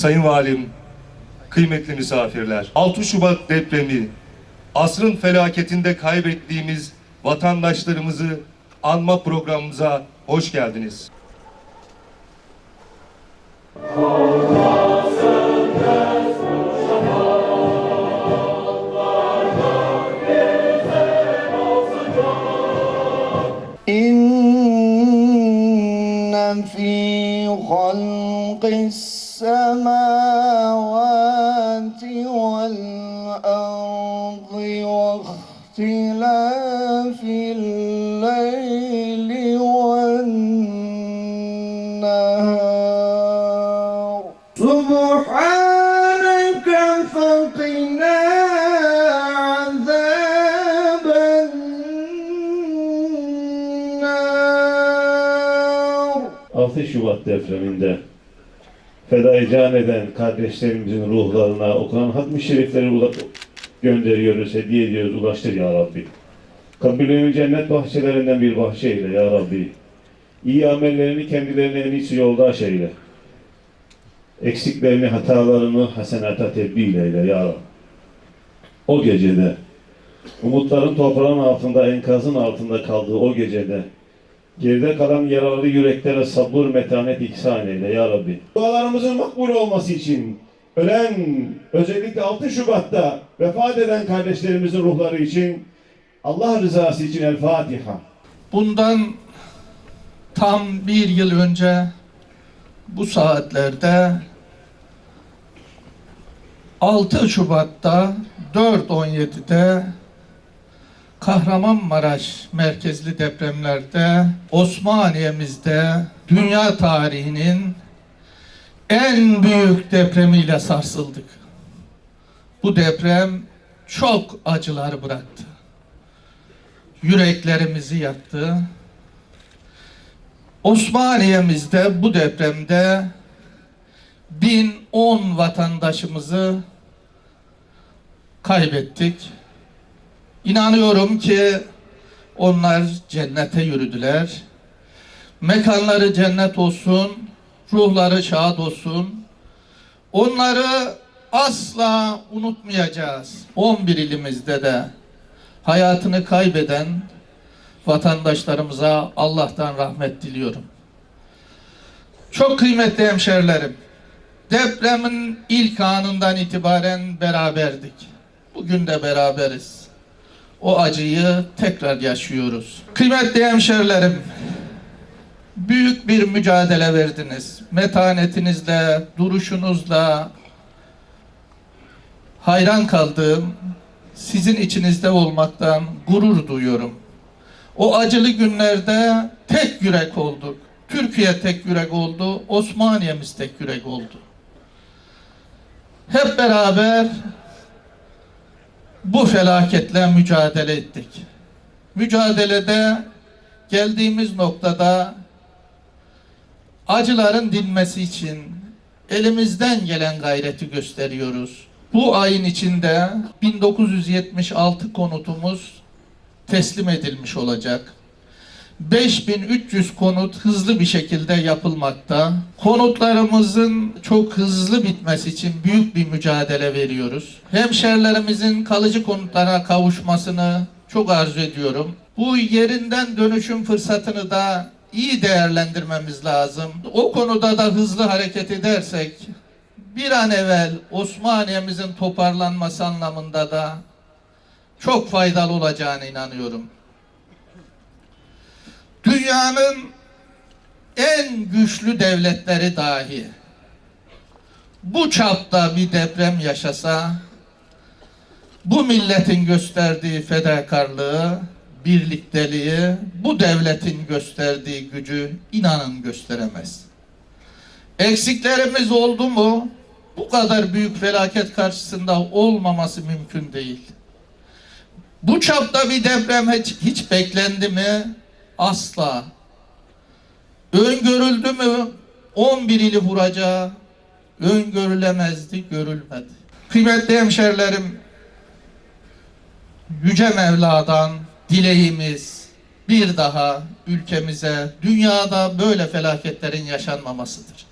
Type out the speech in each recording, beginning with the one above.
Sayın Valim, kıymetli misafirler, 6 Şubat depremi, asrın felaketinde kaybettiğimiz vatandaşlarımızı anma programımıza hoş geldiniz. إن في خلق السماوات والأرض واختلاف الليل والنهار. سبحانك فقنا عذاب النار. 6 Şubat depreminde fedai can eden kardeşlerimizin ruhlarına okunan hatmi şerifleri gönderiyoruz, hediye ediyoruz, ulaştır ya Rabbi. Kabirlerini cennet bahçelerinden bir bahçe eyle ya Rabbi. İyi amellerini kendilerine en iyisi yoldaş eyle. Eksiklerini, hatalarını hasenata tebdil eyle ya Rabbi. O gecede, umutların toprağın altında, enkazın altında kaldığı o gecede, Geride kalan yaralı yüreklere sabır, metanet ihsan eyle ya Rabbi. Dualarımızın makbul olması için ölen, özellikle 6 Şubat'ta vefat eden kardeşlerimizin ruhları için Allah rızası için El Fatiha. Bundan tam bir yıl önce bu saatlerde 6 Şubat'ta 4.17'de Kahramanmaraş merkezli depremlerde Osmaniye'mizde dünya tarihinin en büyük depremiyle sarsıldık. Bu deprem çok acılar bıraktı. Yüreklerimizi yaktı. Osmaniye'mizde bu depremde 1010 vatandaşımızı kaybettik. İnanıyorum ki onlar cennete yürüdüler. Mekanları cennet olsun, ruhları şad olsun. Onları asla unutmayacağız. 11 ilimizde de hayatını kaybeden vatandaşlarımıza Allah'tan rahmet diliyorum. Çok kıymetli hemşerilerim, depremin ilk anından itibaren beraberdik. Bugün de beraberiz. O acıyı tekrar yaşıyoruz. Kıymetli hemşerilerim, büyük bir mücadele verdiniz. Metanetinizle, duruşunuzla hayran kaldığım sizin içinizde olmaktan gurur duyuyorum. O acılı günlerde tek yürek olduk. Türkiye tek yürek oldu, Osmaniye'miz tek yürek oldu. Hep beraber bu felaketle mücadele ettik. Mücadelede geldiğimiz noktada acıların dinmesi için elimizden gelen gayreti gösteriyoruz. Bu ayın içinde 1976 konutumuz teslim edilmiş olacak. 5300 konut hızlı bir şekilde yapılmakta. Konutlarımızın çok hızlı bitmesi için büyük bir mücadele veriyoruz. Hemşerilerimizin kalıcı konutlara kavuşmasını çok arzu ediyorum. Bu yerinden dönüşüm fırsatını da iyi değerlendirmemiz lazım. O konuda da hızlı hareket edersek bir an evvel Osmaniye'mizin toparlanması anlamında da çok faydalı olacağına inanıyorum. Dünyanın en güçlü devletleri dahi bu çapta bir deprem yaşasa bu milletin gösterdiği fedakarlığı, birlikteliği, bu devletin gösterdiği gücü inanın gösteremez. Eksiklerimiz oldu mu bu kadar büyük felaket karşısında olmaması mümkün değil. Bu çapta bir deprem hiç, hiç beklendi mi? Asla. Öngörüldü mü? 11 ili vuracağı öngörülemezdi, görülmedi. Kıymetli hemşerilerim, Yüce Mevla'dan dileğimiz bir daha ülkemize, dünyada böyle felaketlerin yaşanmamasıdır.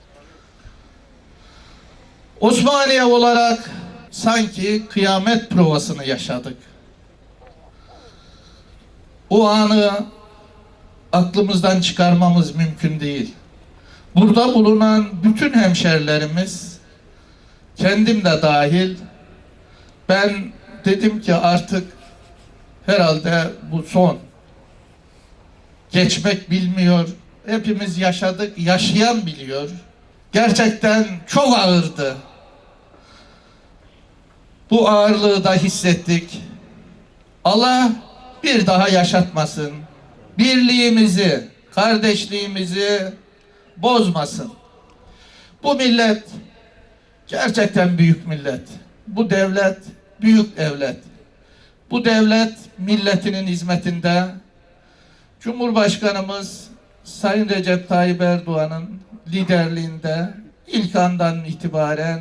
Osmaniye olarak sanki kıyamet provasını yaşadık. O anı aklımızdan çıkarmamız mümkün değil. Burada bulunan bütün hemşerilerimiz, kendim de dahil, ben dedim ki artık herhalde bu son. Geçmek bilmiyor. Hepimiz yaşadık, yaşayan biliyor. Gerçekten çok ağırdı. Bu ağırlığı da hissettik. Allah bir daha yaşatmasın. Birliğimizi, kardeşliğimizi bozmasın. Bu millet gerçekten büyük millet. Bu devlet büyük devlet. Bu devlet milletinin hizmetinde. Cumhurbaşkanımız Sayın Recep Tayyip Erdoğan'ın liderliğinde ilk andan itibaren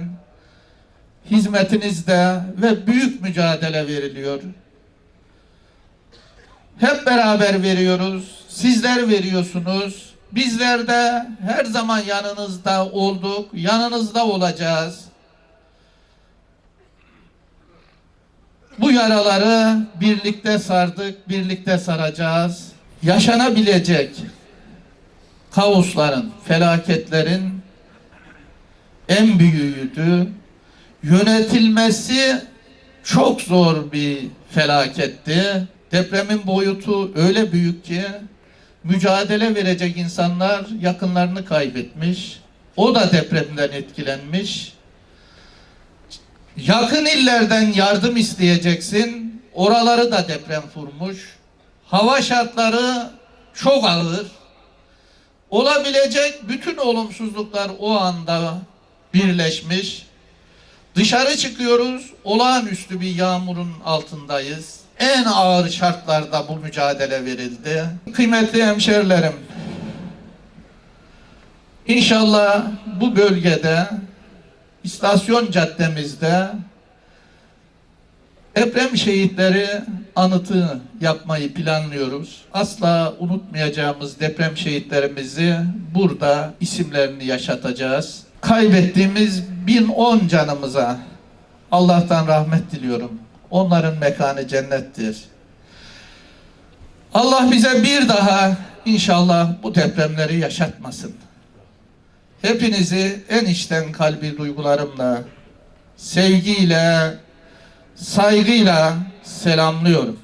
hizmetinizde ve büyük mücadele veriliyor. Hep beraber veriyoruz. Sizler veriyorsunuz. Bizler de her zaman yanınızda olduk. Yanınızda olacağız. Bu yaraları birlikte sardık, birlikte saracağız. Yaşanabilecek kaosların, felaketlerin en büyüğüydü. Yönetilmesi çok zor bir felaketti. Depremin boyutu öyle büyük ki mücadele verecek insanlar yakınlarını kaybetmiş. O da depremden etkilenmiş. Yakın illerden yardım isteyeceksin. Oraları da deprem vurmuş. Hava şartları çok ağır. Olabilecek bütün olumsuzluklar o anda birleşmiş. Dışarı çıkıyoruz. Olağanüstü bir yağmurun altındayız. En ağır şartlarda bu mücadele verildi. Kıymetli hemşerilerim, İnşallah bu bölgede istasyon caddemizde deprem şehitleri anıtı yapmayı planlıyoruz. Asla unutmayacağımız deprem şehitlerimizi burada isimlerini yaşatacağız. Kaybettiğimiz 1010 canımıza Allah'tan rahmet diliyorum. Onların mekanı cennettir. Allah bize bir daha inşallah bu depremleri yaşatmasın. Hepinizi en içten kalbi duygularımla, sevgiyle, saygıyla selamlıyorum.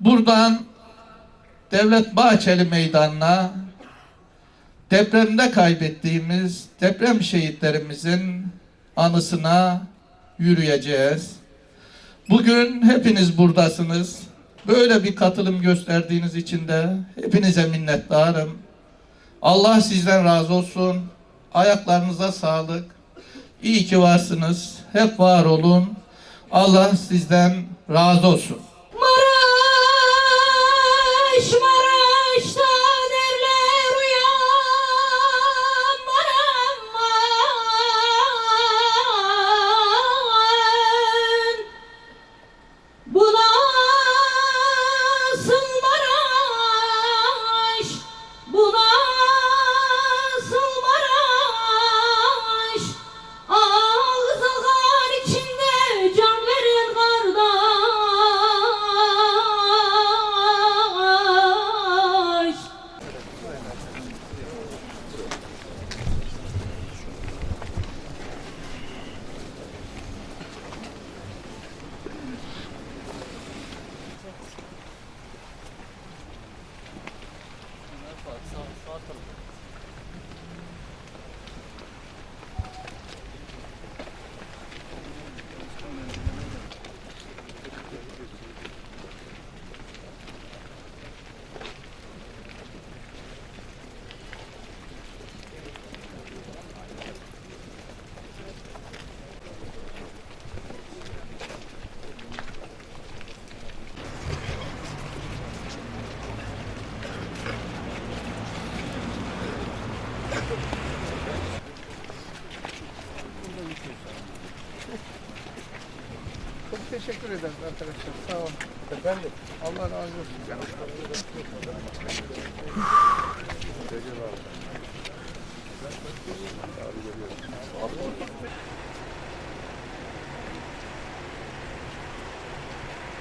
Buradan Devlet Bahçeli Meydanı'na depremde kaybettiğimiz deprem şehitlerimizin anısına yürüyeceğiz. Bugün hepiniz buradasınız. Böyle bir katılım gösterdiğiniz için de hepinize minnettarım. Allah sizden razı olsun. Ayaklarınıza sağlık. İyi ki varsınız. Hep var olun. Allah sizden razı olsun. Çok teşekkür ederim arkadaşlar. Sağ olun. Efendim. Allah razı olsun. canım.